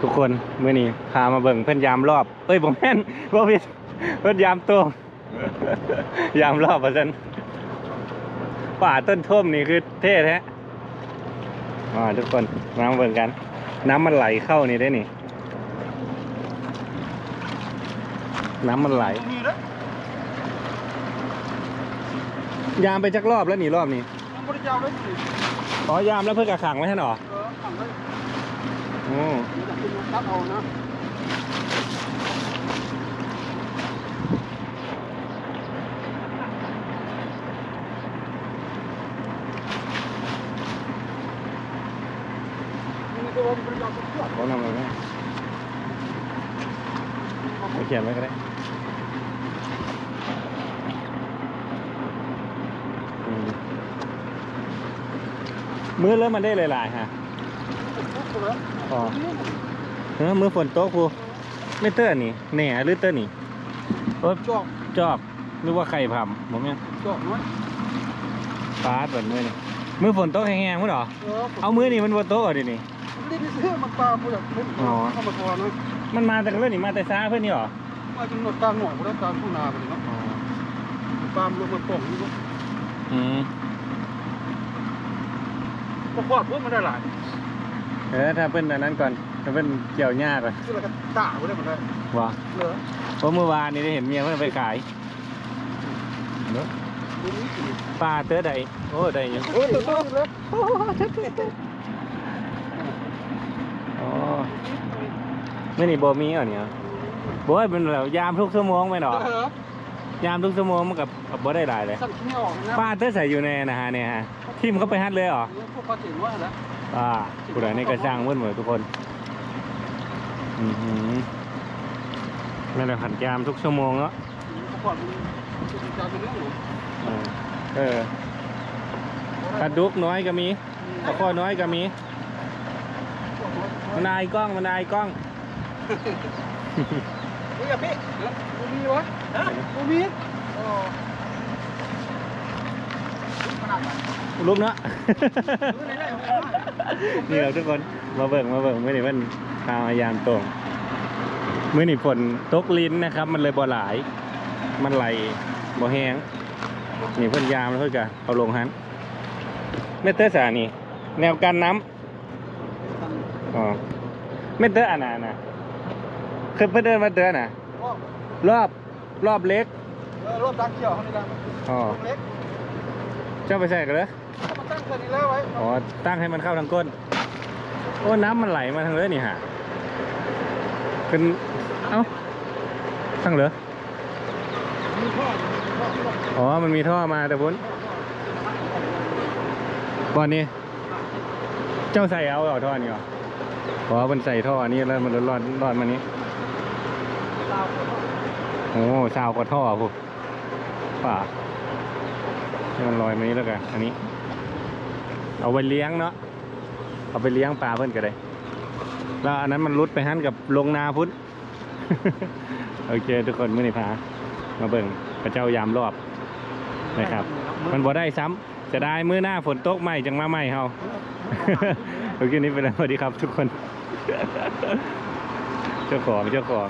ทุกคนเมื่อนี้พามาเบิ่งเพื่อนยามรอบ เอ้ยผมแม่นว่าผิดเพื่อนยามโตรงยามรอบประชันป่าต้นท่มนี่คือเท่แท้อ่าทุกคนมาเบิ่งกัน น้ำมันไหลเข้านี่ได้นี่ น้ำมันไหลมีเด้อยามไปจักรอบแล้วนี่รอบนี้ยังบริจาคเลยสิอ๋อยามแล้วเพื่อกระขังไว้ให้หรอเออขังเลย โอ้ อยากกิน ตัดเอานะนี่ก็ว่าบริจาคทุกอย่างเขานำมาไหมไปเขียนไว้ก็ได้อืมมือเริ่มมันได้หลายๆฮะทุกเลยอ๋อ เออมือฝนโต๊ะครูไม่เตื้อนี่แหน่หรือเตื้อนี่โอ้ยจอกจอกหรือว่าไข่ผำผมเนี่ยจอกน้อยฟาดแบบมือนี่มือฝนโต๊ะแห้งๆมั้งเหรอเออเอามือนี่มันบนโต๊ะเหรอดินี่รีบไปซื้อมันปลาผู้อยากเล่นอ๋อเข้ามาก่อนนะมันมาแต่เรื่องนี่มาแต่ช้าเพื่อนนี่เหรอมาจนหมดกลางหน่อยบ่ได้กลางทุ่งนาไปเลยเนาะอ๋อปลามลงมาป่องนี่ก็อืมก็คลอดพวกมันได้หลายเออถ้าเป็นอันนั้นก่อน ถ้าเป็นเกี่ยวยากก่อนชื่ออะไรกันตาบ่ได้หมดเลยวะเหรอเพราะเมื่อวานนี้ได้เห็นเมียเพื่อนไปขายเนอะดูนี่สิปลาเตื้อใดโอ้ได้ยังโอ้ยตัวตัวเลยอ๋อไม่นี่บ่มีเหรอเนี่ยบ่ให้เป็นแบบยามทุกชั่วโมงไหมเนาะเออยามทุกชั่วโมงมันกับกับบ่ได้หลายเลยสั่นขี้ออกนะปลาเตื้อใส่อยู่ในนะฮะเนี่ยฮะทิมเขาไปฮัดเลยเหรอพวกปลาเจ๋งว่าแล้วอ่าผู้ใดในกระช่างมืดเหมือนทุกคนอือหือ ไม่ได้หันยามทุกชั่วโมงแล้วก็คลอดมันจะจะเป็นเรื่องหนูเออเออปลาดุกน้อยก็มีปลาข้อน้อยก็มีมันนายกล้องมันนายกล้องนี่กับพี่บูมีวะฮะบูมีอ๋อขนาดไหนรูปเนาะดูไหนได้นี่เราทุกคน มาเบิ่งมาเบิ่งมื่อนี้มัน พามายามตรงมื่อนี้ฝนตกลิ้นนะครับ มันเลยบ่หลาย มันไหลบ่แห้งนี่เพิ่นยามแล้วเพิ่นก็เอาลงหันเมเตอร์สานี่แนวกันน้ำอ๋อเมเตอร์อันน่ะนะคือเพิ่นเดินมาเตือนน่ะรอบรอบเล็กเออรถดังเขียวเขาในดังอ๋อเล็กเจ้าไปใส่กันเลยเขามาตั้งแค่นี้แล้วไว้อ๋อตั้งให้มันเข้าทางก้นโอ้น้ำมันไหลมาทางเลยนี่ฮะ เป็นเอ้าทางเหรอมีพ่อมีพ่อที่บอกอ๋อ มันมีท่อมาแต่พ้นบอนนี้ เจ้าใส่เอาเหรอท่อนี้เหรออ๋อมันใส่ท่ออันนี้แล้วมันรอดรอดมานี้ตาคนโอ้ซาวกว่าท่อปุ๊บป่าให้มันลอยมานี้แล้วกัน อันนี้ เอาไปเลี้ยงเนาะ เอาไปเลี้ยงปลาเพื่อนกันเลย แล้วอันนั้นมันรุดไปหันกับลงนาพุทธโอเค ทุกคนมื้อนี้พามาเบิ่งพระเจ้ายามรอบนะครับ มันบ่ได้ซ้ำจะได้มื้อหน้าฝนตกใหม่จังมาใหม่เฮาโอเคนี้ไปแล้วสวัสดีครับ ทุกคน เจ้าของเจ้าของ